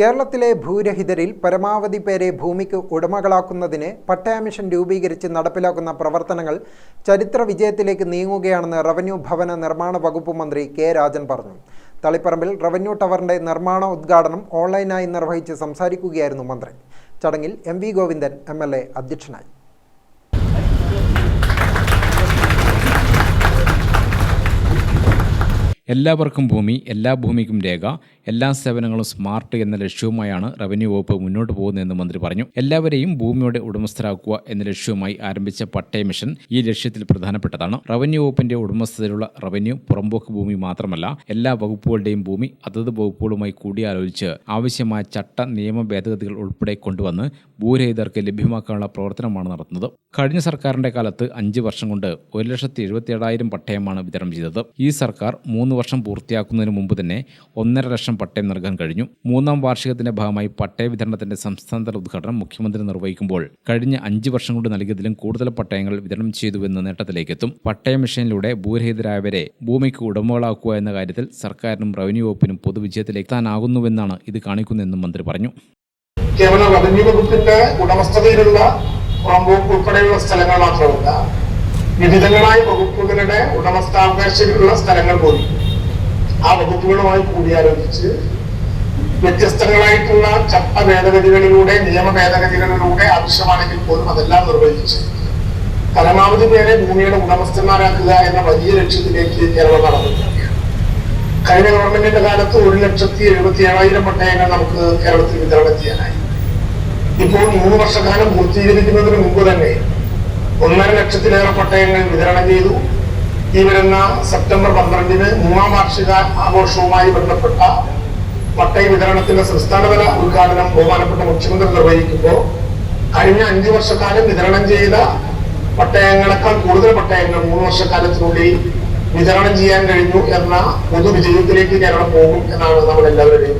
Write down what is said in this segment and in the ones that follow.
കേരളത്തിലെ ഭൂരഹിതരിൽ പരമാവധി പേരെ ഭൂമിക്ക് ഉടമകളാക്കുന്നതിന് പട്ടയ മിഷൻ രൂപീകരിച്ച് നടപ്പിലാക്കുന്ന പ്രവർത്തനങ്ങൾ ചരിത്ര വിജയത്തിലേക്ക് നീങ്ങുകയാണെന്ന് റവന്യൂ ഭവന നിർമ്മാണ വകുപ്പ് മന്ത്രി കെ രാജൻ പറഞ്ഞു. തളിപ്പറമ്പിൽ റവന്യൂ ടവറിന്റെ നിർമ്മാണ ഉദ്ഘാടനം ഓൺലൈനായി നിർവഹിച്ച് സംസാരിക്കുകയായിരുന്നു മന്ത്രി. ചടങ്ങിൽ എം വി ഗോവിന്ദൻ എം അധ്യക്ഷനായി. എല്ലാവർക്കും ഭൂമി എല്ലാ ഭൂമിക്കും രേഖ എല്ലാ സേവനങ്ങളും സ്മാർട്ട് എന്ന ലക്ഷ്യവുമായാണ് റവന്യൂ വകുപ്പ് മുന്നോട്ട് പോകുന്നതെന്ന് മന്ത്രി പറഞ്ഞു. എല്ലാവരെയും ഭൂമിയുടെ ഉടമസ്ഥരാക്കുക എന്ന ലക്ഷ്യവുമായി ആരംഭിച്ച പട്ടയ മിഷൻ ഈ ലക്ഷ്യത്തിൽ പ്രധാനപ്പെട്ടതാണ്. റവന്യൂ വകുപ്പിന്റെ ഉടമസ്ഥതയിലുള്ള റവന്യൂ പുറമ്പോക്ക് ഭൂമി മാത്രമല്ല എല്ലാ വകുപ്പുകളുടെയും ഭൂമി അതത് വകുപ്പുകളുമായി കൂടിയാലോചിച്ച് ആവശ്യമായ ചട്ട നിയമ ഭേദഗതികൾ ഉൾപ്പെടെ കൊണ്ടുവന്ന് ഭൂരഹിതർക്ക് ലഭ്യമാക്കാനുള്ള പ്രവർത്തനമാണ് നടത്തുന്നത്. കഴിഞ്ഞ സർക്കാരിന്റെ കാലത്ത് അഞ്ച് വർഷം കൊണ്ട് ഒരു ലക്ഷത്തി എഴുപത്തി ഏഴായിരം പട്ടയമാണ് വിതരണം ചെയ്തത്. ഈ സർക്കാർ മൂന്ന് വർഷം പൂർത്തിയാക്കുന്നതിന് മുമ്പ് തന്നെ ഒന്നര ലക്ഷം പട്ടയം നൽകാൻ കഴിഞ്ഞു. മൂന്നാം വാർഷികത്തിന്റെ ഭാഗമായി പട്ടയ വിതരണത്തിന്റെ സംസ്ഥാനതല ഉദ്ഘാടനം മുഖ്യമന്ത്രി നിർവഹിക്കുമ്പോൾ കഴിഞ്ഞ അഞ്ച് വർഷം കൊണ്ട് നൽകിയതിലും കൂടുതൽ പട്ടയങ്ങൾ വിതരണം ചെയ്തുവെന്ന് നേട്ടത്തിലേക്കെത്തും. പട്ടയ മിഷനിലൂടെ ഭൂരഹിതരായവരെ ഭൂമിക്ക് ഉടമകളാക്കുക എന്ന കാര്യത്തിൽ സർക്കാരിനും റവന്യൂ വകുപ്പിനും പൊതുവിജയത്തിലേക്ക് എത്താനാകുന്നുവെന്നാണ് ഇത് കാണിക്കുന്നതെന്നും മന്ത്രി പറഞ്ഞു. കേവലം റവന്യൂ വകുപ്പിന്റെ ഉടമസ്ഥതയിലുള്ള ഉൾപ്പെടെയുള്ള സ്ഥലങ്ങൾ മാത്രമല്ല വിവിധങ്ങളായ വകുപ്പുകളുടെ ഉടമസ്ഥാവകാശത്തിലുള്ള സ്ഥലങ്ങൾ പോലും. ആ വകുപ്പുകളുമായി കൂടിയാലോചിച്ച് വ്യത്യസ്തങ്ങളായിട്ടുള്ള ചട്ട ഭേദഗതികളിലൂടെ നിയമ ഭേദഗതികളിലൂടെ ആവശ്യമാണെങ്കിൽ പോലും അതെല്ലാം നിർവഹിച്ച് പരമാവധി പേരെ ഭൂമിയുടെ ഉടമസ്ഥന്മാരാക്കുക എന്ന വലിയ ലക്ഷ്യത്തിലേക്ക് കേരളം നടന്നു. കഴിഞ്ഞ ഗവൺമെന്റിന്റെ കാലത്ത് ഒരു ലക്ഷത്തി എഴുപത്തി ഏഴായിരം പട്ടയങ്ങൾ നമുക്ക് കേരളത്തിൽ വിതരണം ചെയ്യാനായി. ഇപ്പോൾ മൂന്ന് വർഷക്കാലം പൂർത്തീകരിക്കുന്നതിന് മുമ്പ് തന്നെ ഒന്നര ലക്ഷത്തിലേറെ പട്ടയങ്ങൾ വിതരണം ചെയ്തു. ഈ വരുന്ന സെപ്റ്റംബർ പന്ത്രണ്ടിന് മൂന്നാം വാർഷിക ആഘോഷവുമായി ബന്ധപ്പെട്ട പട്ടയ വിതരണത്തിന്റെ സംസ്ഥാനതല ഉദ്ഘാടനം ബഹുമാനപ്പെട്ട മുഖ്യമന്ത്രി നിർവഹിക്കുമ്പോൾ കഴിഞ്ഞ അഞ്ചു വർഷക്കാലം വിതരണം ചെയ്ത പട്ടയങ്ങളെക്കാൾ കൂടുതൽ പട്ടയങ്ങൾ മൂന്ന് വർഷക്കാലത്തിനുള്ളിൽ വിതരണം ചെയ്യാൻ കഴിഞ്ഞു എന്ന പൊതുവിജയത്തിലേക്ക് കേരളം പോകും എന്നാണ് നമ്മൾ എല്ലാവരുടെയും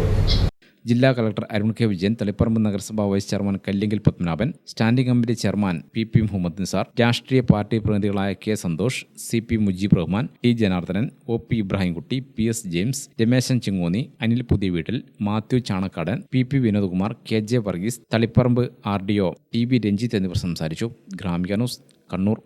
ജില്ലാ കളക്ടർ അരുൺ കെ വിജയൻ തളിപ്പറമ്പ് നഗരസഭാ vice chairman Kallinkil Padmanabhan standing committee chairman P P Muhammad Nisar രാഷ്ട്രീയ party പ്രതിനിധികളായ K Santhosh C P Mujeeb Rahman T Janardhanan O P Ibrahimkutty P S James Rameshan Chingoni Anil പുതിയ വീട്ടിൽ Mathew Chanakkadan P P Vinodkumar K J Varghese Taliparamba R D O T V Ranjith എന്നിവർ സംസാരിച്ചു. Gramika news Kannur.